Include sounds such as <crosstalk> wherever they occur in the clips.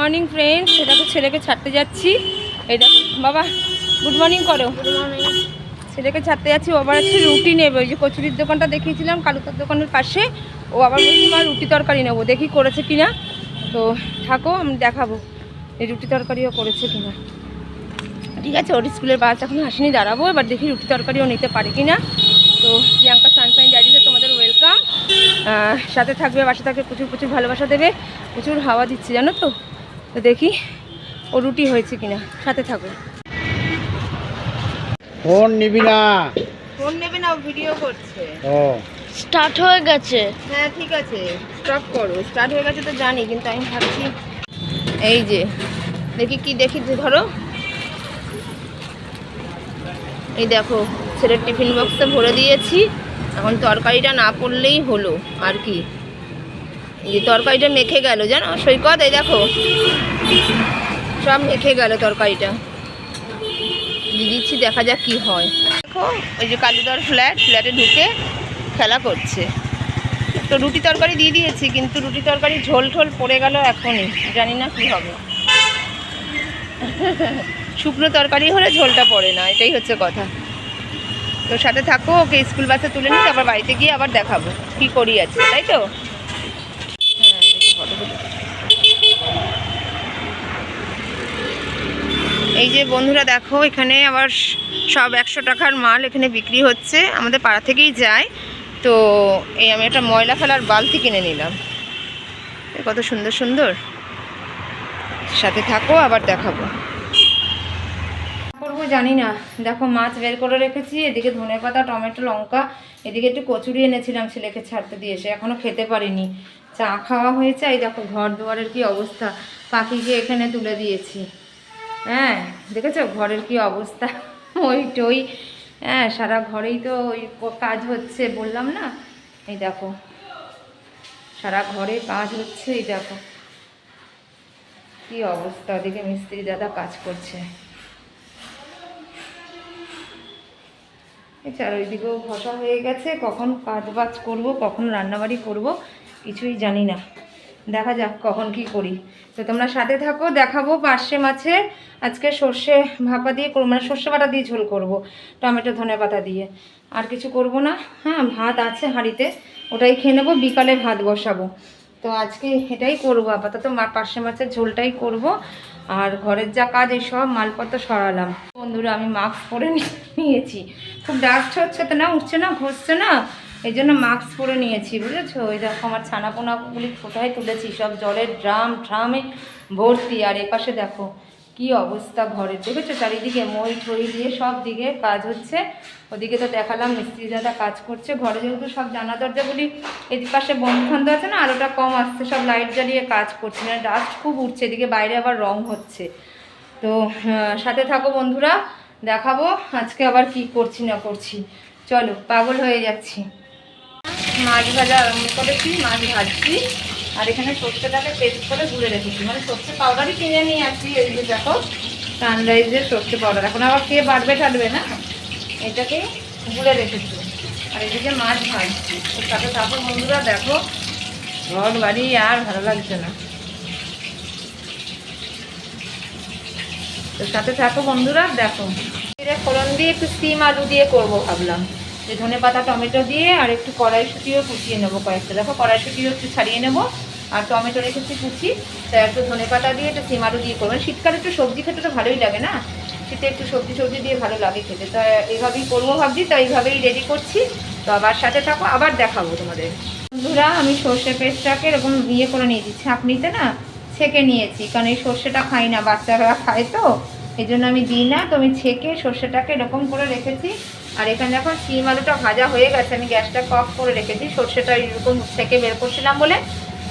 Morning friends এটা তো ছেলেকে ছাড়তে যাচ্ছি। এই দেখো বাবা গুড মর্নিং করো। ছেলেকে ছাড়তে যাচ্ছি ও আবার একটু রুটি নেবে। ওই যে কচুরির দোকানটা দেখিয়েছিলাম কালুকার দোকানের পাশে। ও আবার বলছি মা রুটি তরকারি নেব। দেখি করেছে কিনা। তো থাকো আমি দেখাবো এই রুটি তরকারিও করেছে কিনা। ঠিক আছে ওর স্কুলের বাস এখন আসেনি দাঁড়াবো। এবার দেখি রুটি তরকারিও নিতে পারে কিনা। তো প্রিয়াঙ্কা সানসাইন ডায়েরিতে তোমাদের ওয়েলকাম সাথে থাকবে বাসা থাকবে প্রচুর প্রচুর ভালোবাসা দেবে। প্রচুর হাওয়া দিচ্ছে জানো তো? তো দেখি ও রুটি হয়েছে কিনা। সাথে থাকো। ফোন নিবি না। ফোন নেবে না ভিডিও করছে। ও। স্টার্ট হয়ে গেছে। হ্যাঁ ঠিক আছে। স্টপ করো। স্টার্ট হয়ে গেছে তো জানি কিন্তু আমি ভাবছি এই যে দেখি কি দেখি যে ধরো। এই দেখো ছেলের টিফিন বক্সে ভরে দিয়েছি। এখন তরকারিটা না পড়লেই হলো আর কি। তরকারিটা মেখে গেল, জানো? সৈকত, এই দেখো। সব মেখে গেল তরকারিটা। দিচ্ছি দেখা যাক কি হয়। দেখো, ওই যে কালুদার ফ্ল্যাট ফ্ল্যাটে ঢুকে খেলা করছে। তো রুটি তরকারি দিয়ে দিয়েছি, কিন্তু রুটি তরকারি ঝোল ঠোল পড়ে গেল এখনই। জানি না কি হবে। শুকনো তরকারি হলে ঝোলটা পড়ে না, এটাই হচ্ছে কথা। তো সাথে থাকো, ওকে স্কুল বাসে তুলে নিই আবার বাড়িতে গিয়ে আবার দেখাবো, কি করি আছে তাই তো হ্যাঁ দেখি photo তুলি। এই যে বন্ধুরা দেখো, এখানে আবার সব একশো টাকার মাল এখানে বিক্রি হচ্ছে। আমাদের পাড়া থেকেই যায়। তো এই আমি একটা ময়লা ফেলার বালতি কিনে নিলাম। কত সুন্দর সুন্দর। সাথে থাকো, আবার দেখাবো। করব জানি না। দেখো, মাছ বের করে রেখেছি। এদিকে ধনে পাতা টমেটো, লঙ্কা, এদিকে একটু কচুরি এনেছিলাম ছেলেকে ছাড়তে দিয়ে। এসে এখনও খেতে পারিনি। চা খাওয়া হয়েছে এই দেখো ঘর দুয়ারের কি অবস্থা। পাখিকে এখানে তুলে দিয়েছি। হ্যাঁ দেখেছ ঘরের কি অবস্থা? <laughs> ওই টই। হ্যাঁ সারা ঘরেই তো ওই কাজ হচ্ছে, বললাম না? এই দেখো। সারা ঘরে কাজ হচ্ছে, এই দেখো। কি অবস্থা ওদিকে মিস্ত্রি দাদা কাজ করছে। এছাড়া ওইদিকেও ঘষা হয়ে গেছে, কখন কাজ বাজ করব, কখন রান্নাবাড়ি করব। কিছুই জানি না। দেখা যাক কখন কি করি। তো তোমরা সাথে থাকো, দেখাবো পার্শে মাছের আজকে সর্ষে ভাপা দিয়ে করব মানে সর্ষে বাটা দিয়ে ঝোল করব, টমেটো, ধনে পাতা দিয়ে। আর কিছু করব না। হ্যাঁ ভাত আছে হাঁড়িতে, ওটাই খেয়ে নেব, বিকালে ভাত বসাবো। তো আজকে এটাই করব আপাতত, মা পার্শে মাছের ঝোলটাই করব। আর ঘরের যা কাজ, এই সব মালপত্র সরালাম। বন্ধুরা, আমি মাস্ক পরে নিয়েছি। খুব ডাস্ট হচ্ছে তো না, উঠছে না, ঘষছে না। এই জন্য মাস্ক পরে নিয়েছি, বুঝেছ? ওই দেখো আমার ছানাপোনাগুলি কোথায় তুলেছি? সব জলের ড্রাম, ড্রামে ভর্তি। আর এপাশে দেখো, কি অবস্থা ঘরের, দেখেছ? চারিদিকে মই ঠই দিয়ে সব দিকে কাজ হচ্ছে। ওদিকে তো দেখালাম, মিস্ত্রি দাদা কাজ করছে। ঘরে যেহেতু সব জানা দরজাগুলি এদিক পাশে বন্ধ বন্ধ আছে না আলোটা কম আসছে। সব লাইট জ্বালিয়ে কাজ করছে। মানে ডাস্ট খুব উঠছে, এদিকে বাইরে আবার রং হচ্ছে। তো সাথে থাকো বন্ধুরা, দেখাবো আজকে আবার কি করছি না করছি। চলো, পাগল হয়ে যাচ্ছি। মাছ ভাজা আরম্ভ করেছি, মাছ ভাজছি। আর এখানে সর্ষেটাকে পেস্ট করে গুলে রেখেছি। মানে সর্ষে পাউডারই কিনে নিয়ে আসছি এই যে দেখো সানরাইজের সর্ষে পাউডার এখন আবার কে বাড়বে টাটবে না। এটাকে গুলে রেখেছি। আর এদিকে মাছ ভাজছি। তো সাথে থাকো বন্ধুরা দেখো ঘর বাড়ি আর ভালো লাগছে না। সাথে থাকো বন্ধুরা, দেখো। ফোড়ন দিয়ে একটু সিম আলু দিয়ে করব ভাবলাম। যে ধনে পাতা, টমেটো দিয়ে আর একটু কড়াইশুটিও কুচিয়ে নেব কয়েকটা। দেখো, কড়াইশুটিও একটু ছাড়িয়ে নেব। আর টমেটো রেখেছি কুচি। তাই একটু ধনে পাতা দিয়ে একটু সিম আলু দিয়ে করব। মানে শীতকালে একটু সবজি খেতে তো ভালোই লাগে না? শীতে একটু সবজি সবজি দিয়ে ভালো লাগে খেতে। তো এইভাবেই করব ভাবছি। তো এইভাবেই রেডি করছি। তো আবার সাথে থাকো, আবার দেখাবো তোমাদের। বন্ধুরা, আমি সর্ষে পেস্টটাকে এরকম ইয়ে করে নিয়েছি, ছাঁকনিতে না, ছেঁকে নিয়েছি। কারণ এই সর্ষেটা খাই না, বাচ্চারা খায় তো। এই জন্য আমি দিই না, তো আমি ছেঁকে সর্ষেটাকে এরকম করে রেখেছি। আর এখানে এখন সিম আলুটা ভাজা হয়ে গেছে, আমি গ্যাসটা অফ করে রেখেছি। সর্ষেটা এরকম ছেঁকে বের করছিলাম বলে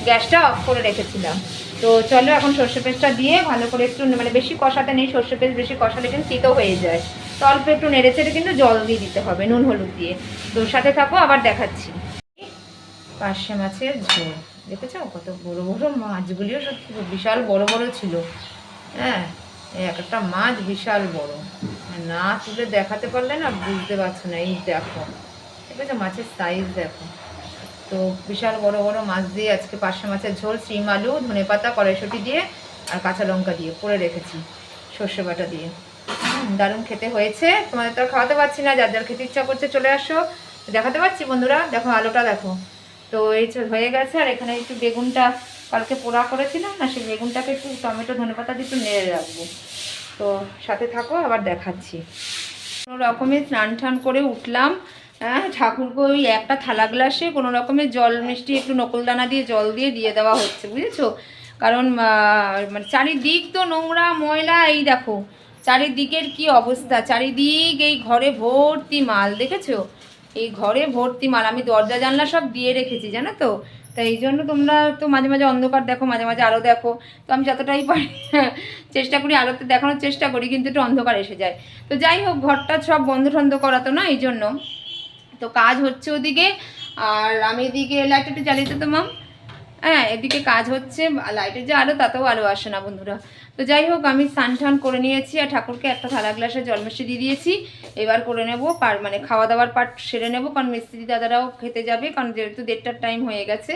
গ্যাসটা অফ করে রেখেছিলাম। তো চলো এখন সর্ষে পেস্টটা দিয়ে ভালো করে একটু মানে বেশি কষাতে নেই, সর্ষে পেস্ট বেশি কষালে কিন্তু তিতো হয়ে যায়। তো অল্প একটু নেড়ে চেড়ে কিন্তু জল দিয়ে দিতে হবে, নুন হলুদ দিয়ে। তো সাথে থাকো, আবার দেখাচ্ছি। পার্শে মাছের ঝোল, দেখেছ? কত বড় বড় মাছগুলিও সত্যি বিশাল বড় বড় ছিল। হ্যাঁ। এক একটা মাছ বিশাল বড়। না তুলে দেখাতে পারলে না বুঝতে পারছ না, এই দেখো। ঠিক আছে, মাছের সাইজ দেখো। তো বিশাল বড় বড় মাছ দিয়ে আজকে পার্শে মাছের ঝোল, শিম আলু, ধনে পাতা, কড়াইশুটি দিয়ে আর কাঁচা লঙ্কা দিয়ে করে রেখেছি সর্ষে বাটা দিয়ে। দারুণ খেতে হয়েছে। তোমাদের তো খাওয়াতে পারছি না, যার যার খেতে ইচ্ছা করছে চলে আসো। দেখাতে পাচ্ছি বন্ধুরা, দেখো আলোটা দেখো। তো এই হয়ে গেছে আর এখানে একটু বেগুনটা কালকে পোড়া করেছিলাম না, সেই বেগুনটাকে একটু টমেটো, ধনেপাতা দিয়ে একটু নেড়ে রাখব। তো সাথে থাকো, আবার দেখাচ্ছি। কোনো রকমে স্নান টান করে উঠলাম হ্যাঁ ঠাকুরকে ওই একটা থালা গ্লাসে কোনো রকমের জল মিষ্টি একটু নকলদানা দিয়ে জল দিয়ে দিয়ে দেওয়া হচ্ছে, বুঝেছ? কারণ মানে চারিদিক তো নোংরা, ময়লা, এই দেখো, চারিদিকের কি অবস্থা? চারিদিক এই ঘরে ভর্তি মাল, দেখেছ? এই ঘরে ভর্তি মাল, আমি দরজা জানলা সব দিয়ে রেখেছি, জানো তো? তাই এই জন্য তোমরা তো মাঝে মাঝে অন্ধকার দেখো, মাঝে মাঝে আলো দেখো। তো আমি যতটাই পারি <laughs> চেষ্টা করি আলোতে দেখানোর চেষ্টা করি, কিন্তু একটু অন্ধকার এসে যায়। তো যাই হোক, ঘরটা সব বন্ধ টন্ধ করাতো না, এই জন্য। তো কাজ হচ্ছে ওদিকে, আর আমি এদিকে লাইট একটু চালিয়ে তো মাম হ্যাঁ এদিকে কাজ হচ্ছে লাইটের যে আলো, তাতেও আলো আসে না, বন্ধুরা। তো যাই হোক, আমি স্নান টান করে নিয়েছি আর ঠাকুরকে একটা থালা গ্লাসে জল মিষ্টি দিয়ে দিয়েছি। এবার করে নেব পার মানে খাওয়া দাওয়ার পাট সেরে নেব, কারণ মিস্ত্রি দাদারাও খেতে যাবে, কারণ যেহেতু দেড়টার টাইম হয়ে গেছে,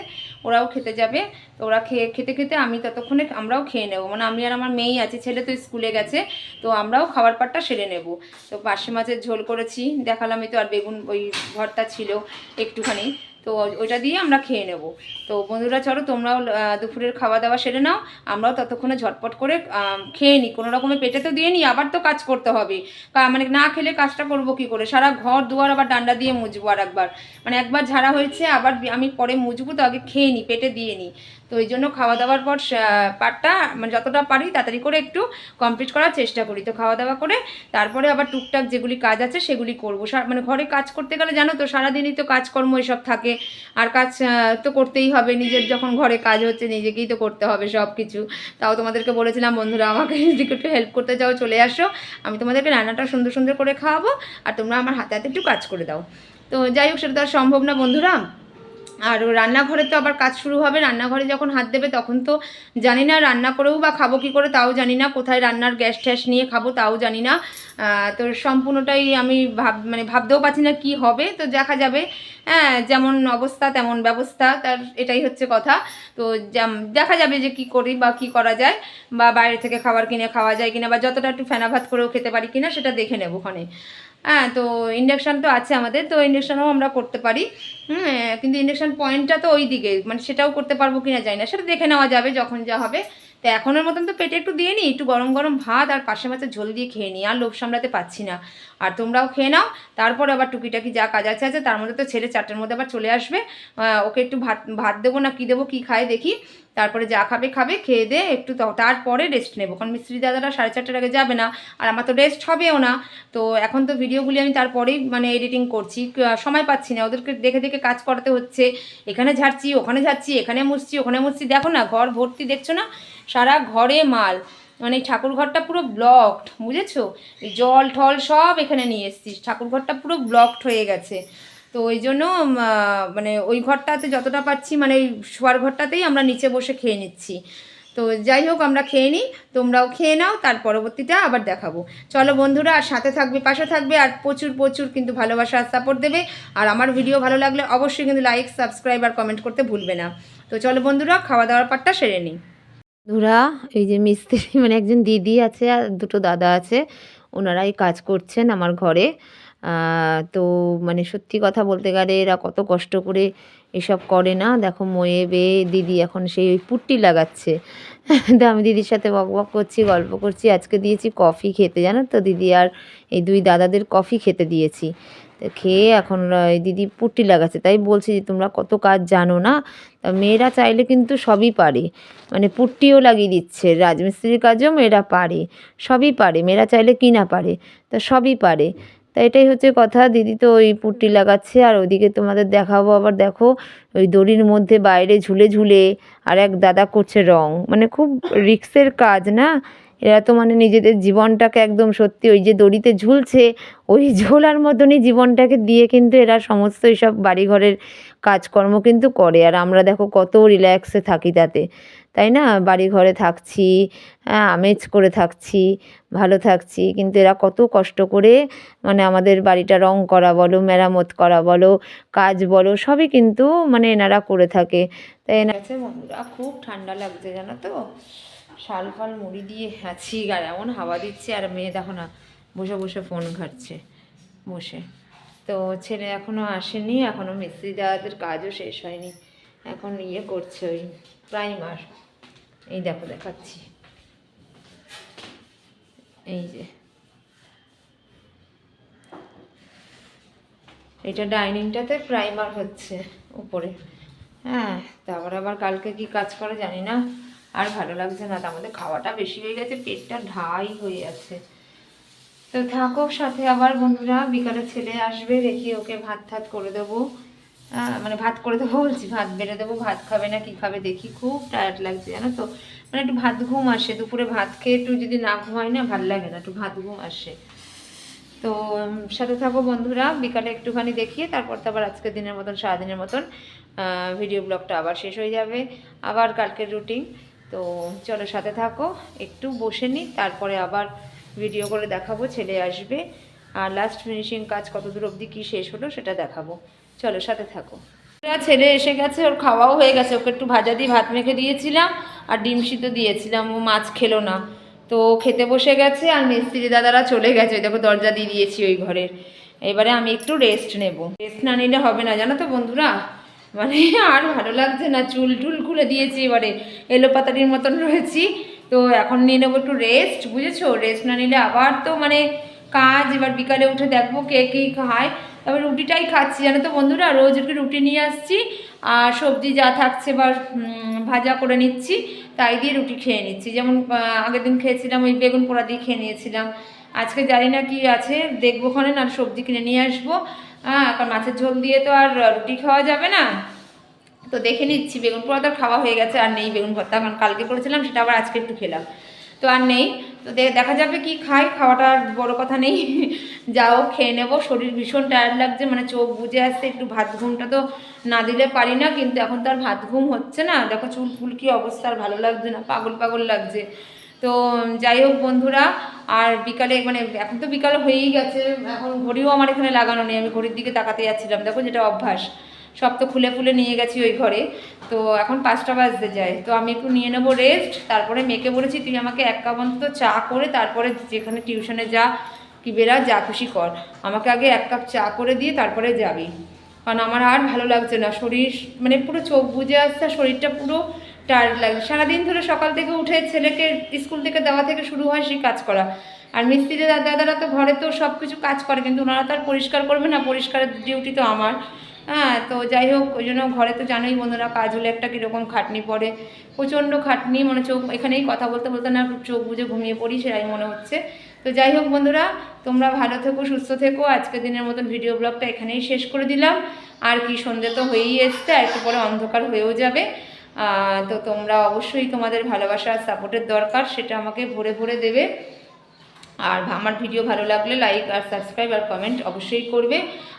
ওরাও খেতে যাবে। তো ওরা খেয়ে, খেতে খেতে আমি ততক্ষণে আমরাও খেয়ে নেব। মানে আমি আর আমার মেয়েই আছি, ছেলে তো স্কুলে গেছে, তো আমরাও খাবার পাটটা সেরে নেব। তো পার্শে মাছের ঝোল করেছি, দেখালামই তো আর বেগুন ওই ভর্তা ছিল একটুখানি। তো ওইটা দিয়ে আমরা খেয়ে নেব। তো বন্ধুরা, চলো তোমরাও দুপুরের খাওয়া দাওয়া সেরে নাও। আমরাও ততক্ষণে ঝটপট করে খেয়ে নিই কোনো রকমের পেটে তো দিয়ে নিই আবার তো কাজ করতে হবে। মানে না খেলে কাজটা করব কি করে? সারা ঘর দুয়ার আবার ডান্ডা দিয়ে মুজবো আর একবার মানে একবার ঝাড়া হয়েছে, আবার আমি পরে মুজবো, তো আগে খেয়ে নিই পেটে দিয়ে নিই তো এই জন্য খাওয়া দাওয়ার পর পাটটা মানে যতটা পারি তাড়াতাড়ি করে একটু কমপ্লিট করার চেষ্টা করি। তো খাওয়া দাওয়া করে তারপরে আবার টুকটাক যেগুলি কাজ আছে সেগুলি করব। মানে ঘরে কাজ করতে গেলে জানো তো সারাদিনই তো কাজকর্ম এসব থাকে। আর কাজ তো করতেই হবে। নিজের যখন ঘরে কাজ হচ্ছে নিজেকেই তো করতে হবে সব কিছু তাও তোমাদেরকে বলেছিলাম, বন্ধুরা, আমাকে <laughs> যদি একটু হেল্প করতে যাও চলে আসো। আমি তোমাদেরকে রান্নাটা সুন্দর সুন্দর করে খাওয়াবো। আর তোমরা আমার হাতে হাতে একটু কাজ করে দাও। তো যাই হোক, সেটা তো আর সম্ভব না, বন্ধুরা। আর রান্নাঘরে তো আবার কাজ শুরু হবে, রান্নাঘরে যখন হাত দেবে তখন তো জানি না রান্না করেও বা খাব কি করে তাও জানি না, কোথায় রান্নার গ্যাস ট্যাস নিয়ে খাব তাও জানি না। তো সম্পূর্ণটাই আমি ভাব মানে ভাবতেও পারছি না কি হবে, তো দেখা যাবে। হ্যাঁ যেমন অবস্থা তেমন ব্যবস্থা, তার এটাই হচ্ছে কথা। তো দেখা যাবে যে কি করি বা কি করা যায়, বা বাইরে থেকে খাবার কিনে খাওয়া যায় কিনা, বা যতটা একটু ফেনা ভাত করেও খেতে পারি কিনা, সেটা দেখে নেব ওখানে। হ্যাঁ তো ইন্ডাকশান তো আছে আমাদের, তো ইন্ডাকশানও আমরা করতে পারি। কিন্তু ইন্ডাকশান পয়েন্টটা তো ওই দিকে মানে সেটাও করতে পারব কিনা জানি না, সেটা দেখে নেওয়া যাবে যখন যা হবে। তো এখনের মতন তো পেটে একটু দিয়ে নিই একটু গরম গরম ভাত আর পাশে মাছের ঝোল দিয়ে খেয়ে নিই আর লোভ সামলাতে পাচ্ছি না। আর তোমরাও খেয়ে নাও, তারপরে আবার টুকিটাকি যা কাজ আছে আছে, তার মধ্যে তো ছেলে চারটের মধ্যে আবার চলে আসবে। ওকে একটু ভাত ভাত দেবো না কী দেবো কী খায় দেখি, তারপরে যা খাবে খাবে, খেয়ে দে, একটু তারপরে রেস্ট নেব। কারণ মিস্ত্রি দাদারা সাড়ে চারটার আগে যাবে না, আর আমার তো রেস্ট হবেও না। তো এখন তো ভিডিওগুলি আমি তারপরেই মানে এডিটিং করছি সময় পাচ্ছি না, ওদেরকে দেখে দেখে কাজ করাতে হচ্ছে। এখানে ঝাড়ছি, ওখানে ঝাড়ছি, এখানে মুছছি, ওখানে মুছছি। দেখো না, ঘর ভর্তি দেখছ না? সারা ঘরে মাল। মানে এই ঠাকুর ঘরটা পুরো ব্লকড বুঝেছ? জল ঠল সব এখানে নিয়ে এসেছি ঠাকুর ঘরটা পুরো ব্লকড হয়ে গেছে। তো ওই জন্য মানে ওই ঘরটাতে যতটা পাচ্ছি মানে ওই শোয়ার ঘরটাতেই আমরা নিচে বসে খেয়ে নিচ্ছি। তো যাই হোক, আমরা খেয়ে নিই, তোমরাও খেয়ে নাও, তার পরবর্তীটা আবার দেখাবো। চলো বন্ধুরা, আর সাথে থাকবে, পাশে থাকবে, আর প্রচুর প্রচুর কিন্তু ভালোবাসা আর সাপোর্ট দেবে। আর আমার ভিডিও ভালো লাগলে অবশ্যই কিন্তু লাইক সাবস্ক্রাইব আর কমেন্ট করতে ভুলবে না। তো চলো বন্ধুরা, খাওয়া দাওয়ার পাটটা সেরে নিই। বন্ধুরা এই যে মিস্ত্রি <laughs> মানে একজন দিদি আছে আর দুটো দাদা আছে, ওনারাই কাজ করছেন আমার ঘরে। তো মানে সত্যি কথা বলতে গেলে এরা কত কষ্ট করে এসব করে না? দেখো ময়ে বেয়ে দিদি এখন সেই ওই পুট্টি লাগাচ্ছে। <laughs> তো আমি দিদির সাথে বক বক করছি, গল্প করছি, আজকে দিয়েছি কফি খেতে। জানো তো দিদি আর এই দুই দাদাদের কফি খেতে দিয়েছি। খেয়ে এখন দিদি পুট্টি লাগাচ্ছে। তাই বলছি যে, তোমরা কত কাজ জানো না? তা মেয়েরা চাইলে কিন্তু সবই পারে। মানে পুট্টিও লাগিয়ে দিচ্ছে, রাজমিস্ত্রির কাজও মেয়েরা পারে, সবই পারে। মেয়েরা চাইলে কি না পারে, তা সবই পারে। তা এটাই হচ্ছে কথা। দিদি তো ওই পুট্টি লাগাচ্ছে, আর ওদিকে তোমাদের দেখাবো। আবার দেখো, ওই দড়ির মধ্যে বাইরে ঝুলে ঝুলে আর এক দাদা করছে রং। মানে খুব রিক্সের কাজ না? এরা তো মানে নিজেদের জীবনটাকে একদম সত্যি ওই যে দড়িতে ঝুলছে, ওই ঝোলার মতনই জীবনটাকে দিয়ে কিন্তু এরা সমস্ত এইসব বাড়িঘরের কাজকর্ম কিন্তু করে। আর আমরা দেখো কত রিল্যাক্সে থাকি তাতে, তাই না? বাড়ি ঘরে থাকছি হ্যাঁ আমেজ করে থাকছি, ভালো থাকছি। কিন্তু এরা কত কষ্ট করে মানে আমাদের বাড়িটা রং করা বলো, মেরামত করা বলো, কাজ বলো, সবই কিন্তু মানে এনারা করে থাকে। তাই এনা গেছে খুব ঠান্ডা লাগছে জানো তো? শাল ফাল মুড়ি দিয়ে আছি আর এমন হাওয়া দিচ্ছে আর মেয়ে দেখো না, বসে বসে ফোন ঘাটছে, বসে। তো ছেলে এখনও আসেনি এখনও মিস্ত্রি দাদাদের কাজও শেষ হয়নি, এখন ইয়ে করছে ওই প্রাইমার এই দেখো দেখাচ্ছি। এই যে। এটা ডাইনিংটাতে প্রাইমার হচ্ছে, উপরে। হ্যাঁ তারপর আবার কালকে কি কাজ করে জানি না। আর ভালো লাগছে না। মধ্যে খাওয়াটা বেশি হয়ে গেছে, পেটটা ঢাই হয়ে আছে। তো থাকো সাথে আবার বন্ধুরা, বিকালে ছেলে আসবে দেখি ওকে ভাত ঠাত করে দেবো। মানে ভাত করে দেবো বলছি, ভাত বেড়ে দেবো, ভাত খাবে না, কি খাবে দেখি, খুব টায়ার্ড লাগছে, জানো তো। মানে একটু ভাত ঘুম আসে, দুপুরে ভাত খেয়ে একটু যদি না ঘুমায় না, ভালো লাগে না, একটু ভাত ঘুম আসে। তো সাথে থাকো বন্ধুরা, বিকালে একটুখানি দেখিয়ে, তারপর তো আবার আজকের দিনের মতন, সারাদিনের মতন ভিডিও ব্লগটা আবার শেষ হয়ে যাবে। আবার কালকের রুটিন তো চলো সাথে থাকো, একটু বসে নিই তারপরে আবার ভিডিও করে দেখাবো, ছেলে আসবে। আর লাস্ট ফিনিশিং কাজ কত দূর অবধি কী শেষ হলো সেটা দেখাবো। চলো সাথে থাকো। ছেলে এসে গেছে, ওর খাওয়াও হয়ে গেছে, ওকে একটু ভাজা দিয়ে ভাত মেখে দিয়েছিলাম, আর ডিম সিদ্ধ দিয়েছিলাম, ও মাছ খেলো না। তো খেতে বসে গেছে, আর মিস্ত্রি দাদারা চলে গেছে, ওই দেখো দরজা দিয়ে দিয়েছি ওই ঘরের। এবারে আমি একটু রেস্ট নেব। রেস্ট না নিলে হবে না, জানো তো বন্ধুরা? মানে আর ভালো লাগছে না, চুল টুল খুলে দিয়েছি, এবারে এলোপাতারির মতন রয়েছি। তো এখন নিয়ে নেব একটু রেস্ট বুঝেছ? রেস্ট না নিলে আবার তো মানে কাজ, এবার বিকালে উঠে দেখব কে কী খায়। তারপর রুটিটাই খাচ্ছি, জানো তো বন্ধুরা? রোজ একটু রুটি নিয়ে আসছি, আর সবজি যা থাকছে বা ভাজা করে নিচ্ছি, তাই দিয়ে রুটি খেয়ে নিচ্ছি। যেমন আগের দিন খেয়েছিলাম, ওই বেগুন পোড়া দিয়ে খেয়ে নিয়েছিলাম। আজকে জানি না কি আছে, দেখব ওখানে না সবজি কিনে নিয়ে আসব। হ্যাঁ কারণ মাছের ঝোল দিয়ে তো আর রুটি খাওয়া যাবে না। তো দেখে নিচ্ছি, বেগুন পোড়া খাওয়া হয়ে গেছে, আর নেই বেগুন ভর্তা। কারণ কালকে করেছিলাম, সেটা আবার আজকে একটু খেলাম। তো আর নেই। তো দেখা যাবে কি খাই, খাওয়াটা বড় কথা নেই। <laughs> যাও, খেয়ে নেব। শরীর ভীষণ টায়ার্ড লাগছে মানে চোখ বুঝে আসছে, একটু ভাত ঘুমটা তো না দিলে পারি না। কিন্তু এখন তো আর ভাত ঘুম হচ্ছে না। দেখো চুল ফুল কি অবস্থা, আর ভালো লাগছে না, পাগল পাগল লাগছে। তো যাই হোক বন্ধুরা, আর বিকালে মানে এখন তো বিকাল হয়েই গেছে, এখন ঘড়িও আমার এখানে লাগানো নেই, আমি ঘড়ির দিকে তাকাতে যাচ্ছিলাম। দেখো যেটা অভ্যাস, সব তো খুলে ফুলে নিয়ে গেছি ওই ঘরে। তো এখন পাঁচটা বাজতে যায়, তো আমি একটু নিয়ে নেব রেস্ট তারপরে মেয়েকে বলেছি, তুই আমাকে এক কাপ অন্তত চা করে, তারপরে যেখানে টিউশনে যা, কি বেরা যা খুশি কর। আমাকে আগে এক কাপ চা করে দিয়ে তারপরে যাবি। কারণ আমার আর ভালো লাগছে না, শরীর মানে পুরো চোখ বুঝে আসছে শরীরটা পুরো টায়ার্ড লাগছে সারাদিন ধরে সকাল থেকে উঠে ছেলেকে স্কুল থেকে দেওয়া থেকে শুরু হয় সেই কাজ করা। আর মিস্ত্রি দাদা দাদারা তো ঘরে তো সব কিছু কাজ করে, কিন্তু ওনারা তো আর পরিষ্কার করবে না, পরিষ্কারের ডিউটি তো আমার। হ্যাঁ তো যাই হোক, ওই জন্য ঘরে তো জানোই বন্ধুরা, কাজ হলে একটা কীরকম খাটনি পড়ে। প্রচণ্ড খাটনি মানে চোখ এখানেই কথা বলতে বলতে না, চোখ বুঝে ঘুমিয়ে পড়ি, সেটাই মনে হচ্ছে। তো যাই হোক বন্ধুরা, তোমরা ভালো থেকো, সুস্থ থেকো। আজকের দিনের মতন ভিডিও ব্লগটা এখানেই শেষ করে দিলাম। আর কি সন্ধে তো হয়েই এসছে, আর একটু পরে অন্ধকার হয়েও যাবে। তো তোমরা অবশ্যই তোমাদের ভালোবাসা আর সাপোর্টের দরকার, সেটা আমাকে ভরে ভরে দেবে। আর আমার ভিডিও ভালো লাগলে লাইক আর সাবস্ক্রাইব আর কমেন্ট অবশ্যই করবে।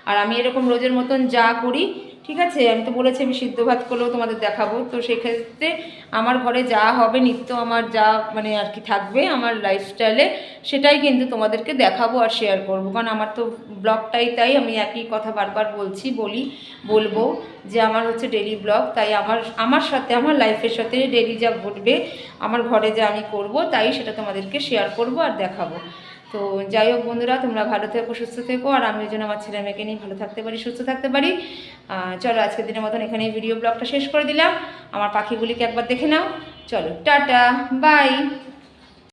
আর আমি এরকম রোজের মতন যা করি ঠিক আছে, আমি তো বলেছি আমি সিদ্ধ ভাত করলেও তোমাদের দেখাবো। তো সেক্ষেত্রে আমার ঘরে যা হবে, নিত্য আমার যা মানে আর কি থাকবে আমার লাইফস্টাইলে সেটাই কিন্তু তোমাদেরকে দেখাবো আর শেয়ার করব। কারণ আমার তো ব্লগটাই তাই, আমি একই কথা বারবার বলছি, বলি, বলব যে আমার হচ্ছে ডেলি ব্লগ তাই আমার আমার সাথে, আমার লাইফের সাথে ডেলি যা ঘটবে, আমার ঘরে যা আমি করব, তাই সেটা তোমাদেরকে শেয়ার করব আর দেখাবো। তো যাই হোক বন্ধুরা, তোমরা ভালো থেকো, সুস্থ থেকো, আর আমি যেন আমার ছেলে মেয়েকে নিয়ে ভালো থাকতে পারি, সুস্থ থাকতে পারি। চলো আজকের দিনের মতন এখানে ভিডিও ব্লগটা শেষ করে দিলাম। আমার পাখিগুলিকে একবার দেখে নাও। চলো, টাটা বাই